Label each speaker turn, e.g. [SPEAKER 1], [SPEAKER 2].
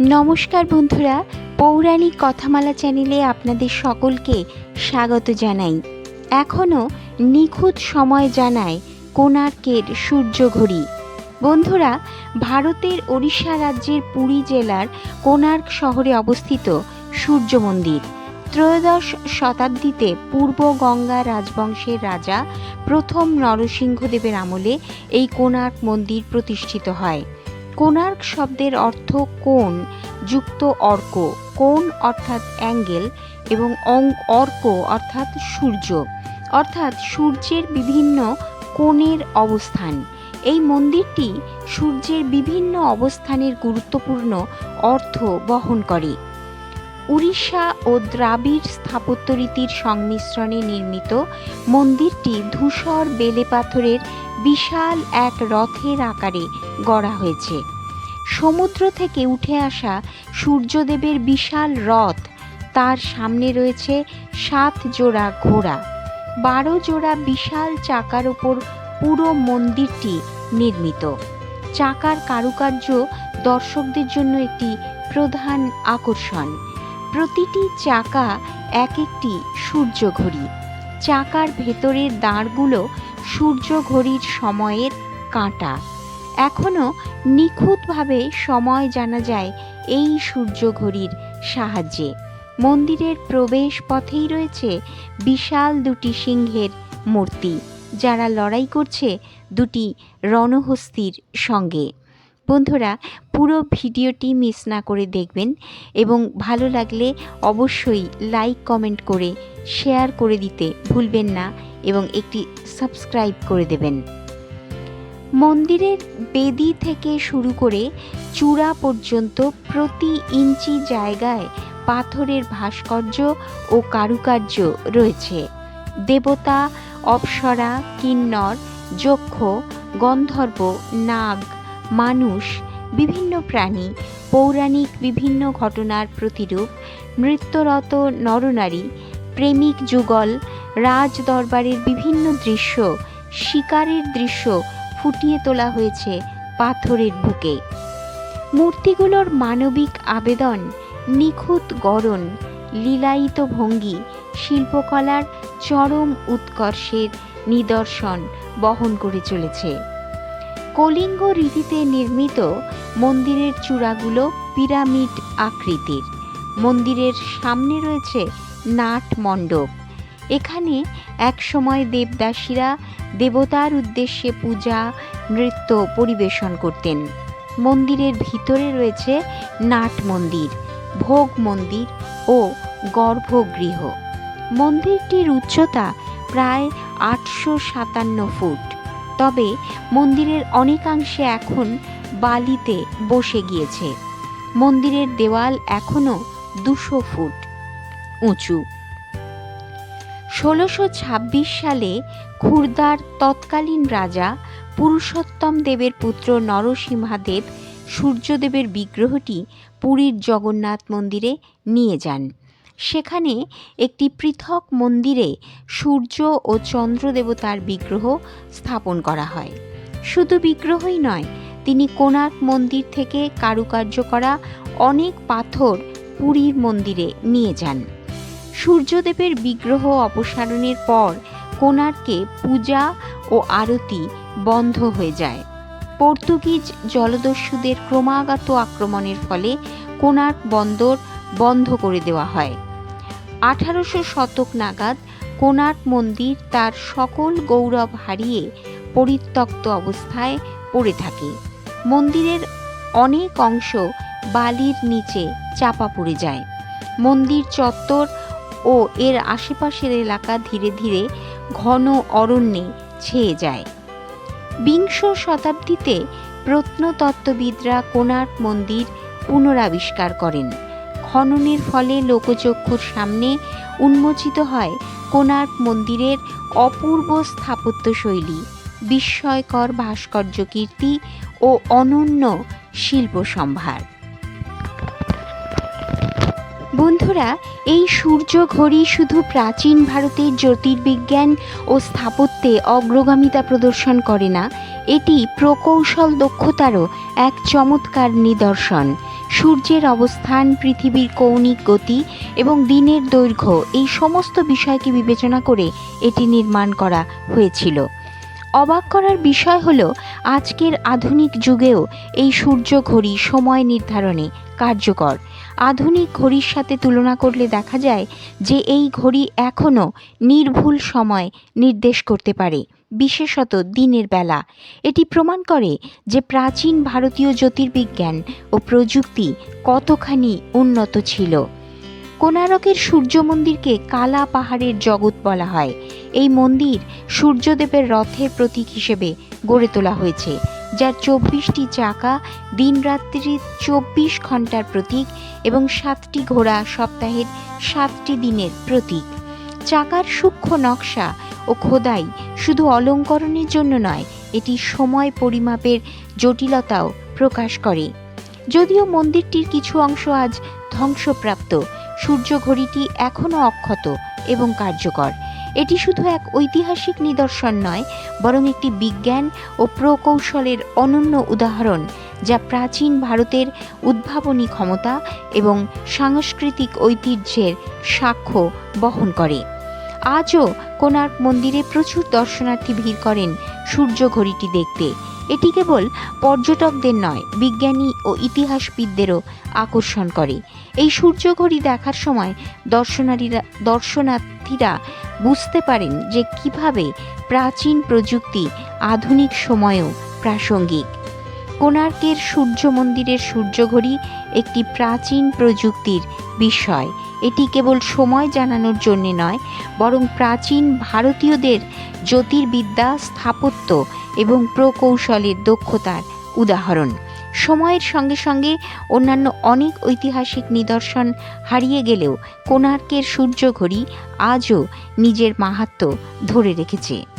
[SPEAKER 1] নমস্কার বন্ধুরা, পৌরাণিক কথামালা চ্যানেলে আপনাদের সকলকে স্বাগত জানাই। এখনও নিখুঁত সময় জানায় কোণার্কের সূর্যঘড়ি। বন্ধুরা, ভারতের ওড়িশা রাজ্যের পুরী জেলার কোণার্ক শহরে অবস্থিত সূর্য মন্দির। ত্রয়োদশ শতাব্দীতে পূর্ব গঙ্গা রাজবংশের রাজা প্রথম নরসিংহদেবের আমলে এই কোণার্ক মন্দির প্রতিষ্ঠিত হয়। কোণার্ক শব্দের অর্থ কোন যুক্ত অর্ক। কোন অর্থাৎ অ্যাঙ্গেল এবং অর্ক অর্থাৎ সূর্য। অর্থাৎ সূর্যের বিভিন্ন কোণের অবস্থান। এই মন্দিরটি সূর্যের বিভিন্ন অবস্থানের গুরুত্বপূর্ণ অর্থ বহন করে। উড়িষ্যা ও দ্রাবিড় স্থাপত্যরীতির সংমিশ্রণে নির্মিত মন্দিরটি ধূসর বেলে পাথরের বিশাল এক রথের আকারে গড়া হয়েছে। সমুদ্র থেকে উঠে আসা সূর্যদেবের বিশাল রথ, তার সামনে রয়েছে সাত জোড়া ঘোড়া। বারো জোড়া বিশাল চাকার ওপর পুরো মন্দিরটি নির্মিত। চাকার কারুকার্য দর্শকদের জন্য একটি প্রধান আকর্ষণ। প্রতিটি চাকা এক একটি সূর্য ঘড়ি। চাকার ভেতরের দাঁড়গুলো সূর্য ঘড়ির সময়ের কাঁটা। এখনও নিখুঁতভাবে সময় জানা যায় এই সূর্য ঘড়ির সাহায্যে। মন্দিরের প্রবেশ পথেই রয়েছে বিশাল দুটি সিংহের মূর্তি, যারা লড়াই করছে দুটি রণহস্তির সঙ্গে। বন্ধুরা, পুরো ভিডিওটি মিস না করে দেখবেন এবং ভালো লাগলে অবশ্যই লাইক, কমেন্ট করে শেয়ার করে দিতে ভুলবেন না এবং একটি সাবস্ক্রাইব করে দেবেন। মন্দিরের বেদি থেকে শুরু করে চূড়া পর্যন্ত প্রতি ইঞ্চি জায়গায় পাথরের ভাস্কর্য ও কারুকার্য রয়েছে। দেবতা, অপ্সরা, কিন্নর, যক্ষ, গন্ধর্ব, নাগ মানুষ, বিভিন্ন প্রাণী, পৌরাণিক বিভিন্ন ঘটনার প্রতিরূপ, নৃত্যরত নরনারী, প্রেমিক যুগল রাজ দরবারের বিভিন্ন দৃশ্য, শিকারের দৃশ্য ফুটিয়ে তোলা হয়েছে পাথরের বুকে। মূর্তিগুলোর মানবিক আবেদন, নিখুঁত গড়ন, লীলায়িত ভঙ্গি, শিল্পকলার চরম উৎকর্ষের নিদর্শন বহন করে চলেছে। কলিঙ্গ রীতিতে নির্মিত মন্দিরের চূড়াগুলো পিরামিড আকৃতির। মন্দিরের সামনে রয়েছে নাট মণ্ডপ। এখানে একসময় দেবদাসীরা দেবতার উদ্দেশ্যে পূজা, নৃত্য পরিবেশন করতেন। মন্দিরের ভিতরে রয়েছে নাট মন্দির, ভোগ মন্দির ও গর্ভগৃহ। মন্দিরটির উচ্চতা প্রায় আটশো সাতান্ন ফুট। তবে মন্দিরের অনেকাংশে এখন বালিতে বসে গিয়েছে। মন্দিরের দেওয়াল এখনও দুশো ফুট উঁচু। ষোলোশো ছাব্বিশ সালে খুরদার তৎকালীন রাজা পুরুষোত্তম দেবের পুত্র নরসিংহাদেব সূর্যদেবের বিগ্রহটি পুরীর জগন্নাথ মন্দিরে নিয়ে যান। সেখানে একটি পৃথক মন্দিরে সূর্য ও চন্দ্র দেবতার বিগ্রহ স্থাপন করা হয়। শুধু বিগ্রহই নয়, তিনি কোণার্ক মন্দির থেকে কারুকার্য করা অনেক পাথর পুরীর মন্দিরে নিয়ে যান। সূর্যদেবের বিগ্রহ অপসারণের পর কোণার্কে পূজা ও আরতি বন্ধ হয়ে যায়। পর্তুগিজ জলদস্যুদের ক্রমাগত আক্রমণের ফলে কোণার্ক বন্দর বন্ধ করে দেওয়া হয়। আঠারোশো শতক নাগাদ কোণার্ক মন্দির তার সকল গৌরব হারিয়ে পরিত্যক্ত অবস্থায় পড়ে থাকে। মন্দিরের অনেক অংশ বালির নিচে চাপা পড়ে যায়। মন্দির চত্বর ও এর আশেপাশের এলাকা ধীরে ধীরে ঘন অরণ্যে ছেয়ে যায়। বিংশ শতাব্দীতে প্রত্নতত্ত্ববিদরা কোণার্ক মন্দির পুনরাবিষ্কার করেন। খননের ফলে লোকচক্ষুর সামনে উন্মোচিত হয় কোণার্ক মন্দিরের অপূর্ব স্থাপত্যশৈলী বিস্ময়কর ভাস্কর্য কীর্তি ও অনন্য শিল্প সম্ভার। বন্ধুরা, এই সূর্য ঘড়ি শুধু প্রাচীন ভারতের জ্যোতির্বিজ্ঞান ও স্থাপত্যে অগ্রগামিতা প্রদর্শন করে না, এটি প্রকৌশল দক্ষতারও এক চমৎকার নিদর্শন। সূর্যের অবস্থান, পৃথিবীর কৌণিক গতি এবং দিনের দৈর্ঘ্য এই সমস্ত বিষয়কে বিবেচনা করে এটি নির্মাণ করা হয়েছিল। অবাক করার বিষয় হলো, আজকের আধুনিক যুগেও এই সূর্য ঘড়ি সময় নির্ধারণে কার্যকর। আধুনিক ঘড়ির সাথে তুলনা করলে দেখা যায় যে এই ঘড়ি এখনও নির্ভুল সময় নির্দেশ করতে পারে, বিশেষত দিনের বেলা। এটি প্রমাণ করে যে প্রাচীন ভারতীয় জ্যোতির্বিজ্ঞান ও প্রযুক্তি কতখানি উন্নত ছিল। কোনারকের সূর্য মন্দিরকে কালা পাহাড়ের জগৎ বলা হয়। এই মন্দির সূর্যদেবের রথের প্রতীক হিসেবে গড়ে তোলা হয়েছে, যার চব্বিশটি চাকা দিনরাত্রির চব্বিশ ঘণ্টার প্রতীক এবং সাতটি ঘোড়া সপ্তাহের সাতটি দিনের প্রতীক। চাকার সূক্ষ্ম নকশা ও খোদাই শুধু অলঙ্করণের জন্য নয়, এটি সময় পরিমাপের জটিলতাও প্রকাশ করে। যদিও মন্দিরটির কিছু অংশ আজ ধ্বংসপ্রাপ্ত সূর্য ঘড়িটি এখনও অক্ষত এবং কার্যকর। এটি শুধু এক ঐতিহাসিক নিদর্শন নয়, বরং একটি বিজ্ঞান ও প্রকৌশলের অনন্য উদাহরণ, যা প্রাচীন ভারতের উদ্ভাবনী ক্ষমতা এবং সাংস্কৃতিক ঐতিহ্যের সাক্ষ্য বহন করে। আজও কোণার্ক মন্দিরে প্রচুর দর্শনার্থী ভিড় করেন সূর্য ঘড়িটি দেখতে। এটি কেবল পর্যটকদের নয়, বিজ্ঞানী ও ইতিহাসবিদদেরও আকর্ষণ করে। এই সূর্য ঘড়ি দেখার সময় দর্শনারীরা, দর্শনার্থীরা বুঝতে পারেন যে কীভাবে প্রাচীন প্রযুক্তি আধুনিক সময়েও প্রাসঙ্গিক। কোণার্কের সূর্য মন্দিরের সূর্যঘড়ি একটি প্রাচীন প্রযুক্তির বিষয়। এটি কেবল সময় জানানোর জন্যে নয়, বরং প্রাচীন ভারতীয়দের জ্যোতির্বিদ্যা, স্থাপত্য এবং প্রকৌশলের দক্ষতার উদাহরণ। সময়ের সঙ্গে সঙ্গে অন্যান্য অনেক ঐতিহাসিক নিদর্শন হারিয়ে গেলেও কোণার্কের সূর্যঘড়ি আজও নিজের মাহাত্ম্য ধরে রেখেছে।